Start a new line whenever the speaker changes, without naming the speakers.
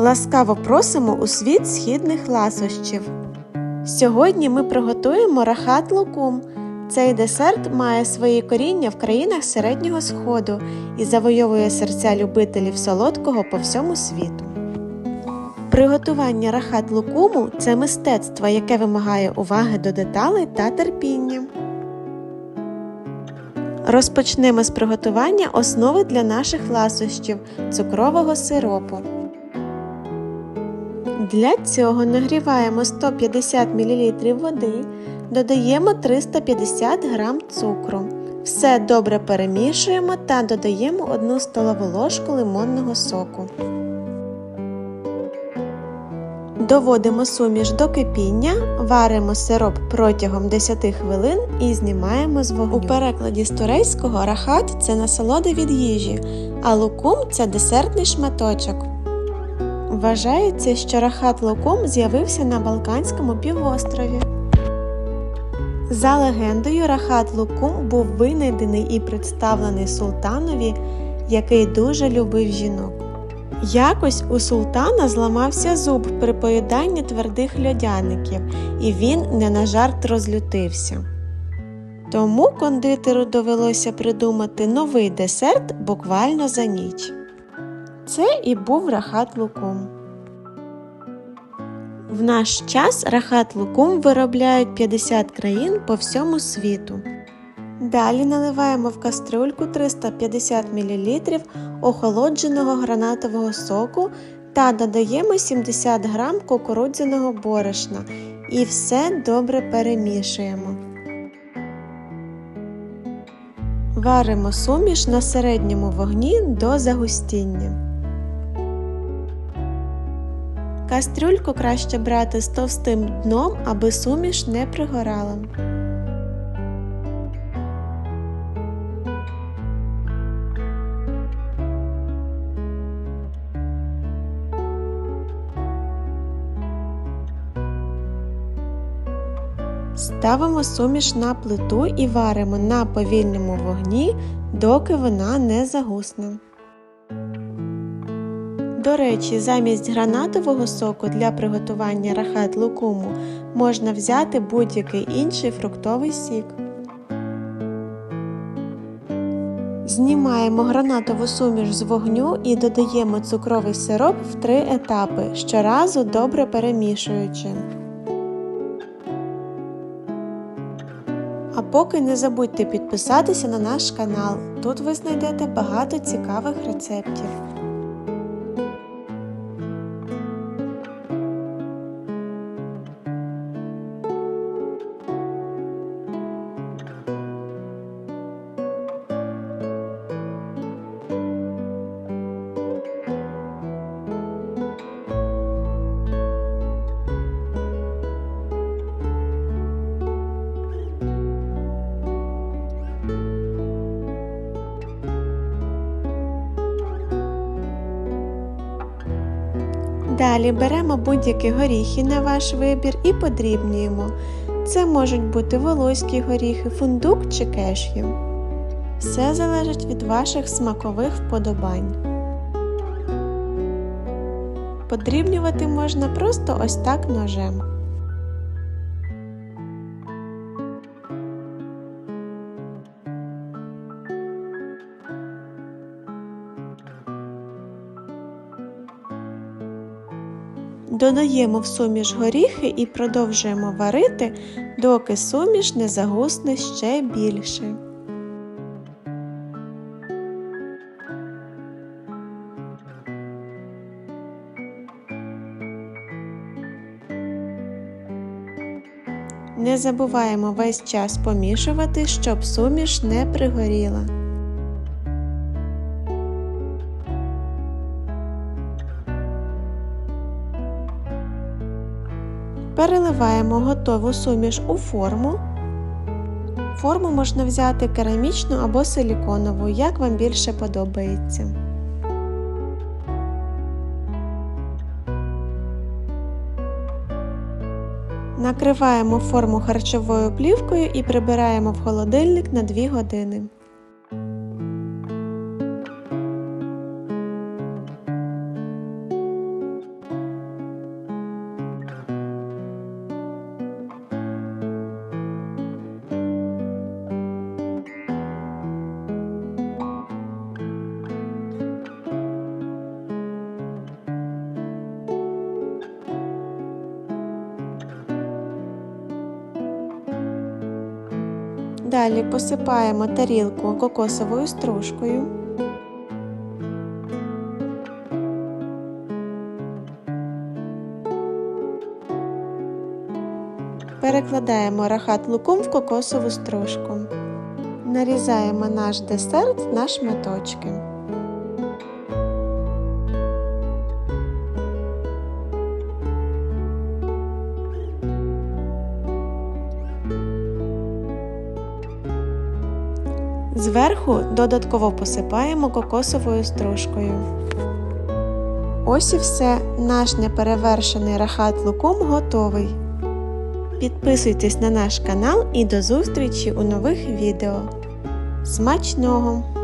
Ласкаво просимо у світ східних ласощів. Сьогодні ми приготуємо рахат лукум. Цей десерт має свої коріння в країнах Середнього Сходу і завойовує серця любителів солодкого по всьому світу. Приготування рахат лукуму це мистецтво, яке вимагає уваги до деталей та терпіння. Розпочнемо з приготування основи для наших ласощів цукрового сиропу. Для цього нагріваємо 150 мл води, додаємо 350 г цукру. Все добре перемішуємо та додаємо 1 столову ложку лимонного соку. Доводимо суміш до кипіння, варимо сироп протягом 10 хвилин і знімаємо з вогню. У перекладі з турецького рахат це насолода від їжі, а лукум це десертний шматочок. Вважається, що рахат лукум з'явився на Балканському півострові. За легендою, рахат лукум був винайдений і представлений султанові, який дуже любив жінок. Якось у султана зламався зуб при поїданні твердих льодяників, і він не на жарт розлютився. Тому кондитеру довелося придумати новий десерт буквально за ніч. Це і був рахат лукум. В наш час рахат лукум виробляють 50 країн по всьому світу. Далі наливаємо в кастрюльку 350 мл охолодженого гранатового соку та додаємо 70 г кукурудзяного борошна і все добре перемішуємо. Варимо суміш на середньому вогні до загустіння. Кастрюльку краще брати з товстим дном, аби суміш не пригорала. Ставимо суміш на плиту і варимо на повільному вогні, доки вона не загусне. До речі, замість гранатового соку для приготування рахат лукуму можна взяти будь-який інший фруктовий сік. Знімаємо гранатову суміш з вогню і додаємо цукровий сироп в три етапи, щоразу добре перемішуючи. А поки не забудьте підписатися на наш канал. Тут ви знайдете багато цікавих рецептів. Далі беремо будь-які горіхи на ваш вибір і подрібнюємо. Це можуть бути волоські горіхи, фундук чи кешю. Все залежить від ваших смакових вподобань. Подрібнювати можна просто ось так ножем. Додаємо в суміш горіхи і продовжуємо варити, доки суміш не загусне ще більше. Не забуваємо весь час помішувати, щоб суміш не пригоріла. Переливаємо готову суміш у форму. Форму можна взяти керамічну або силіконову, як вам більше подобається. Накриваємо форму харчовою плівкою і прибираємо в холодильник на 2 години. Далі посипаємо тарілку кокосовою стружкою. Перекладаємо рахат лукум в кокосову стружку. Нарізаємо наш десерт на шматочки. Зверху додатково посипаємо кокосовою стружкою. Ось і все, наш неперевершений рахат лукум готовий. Підписуйтесь на наш канал і до зустрічі у нових відео. Смачного!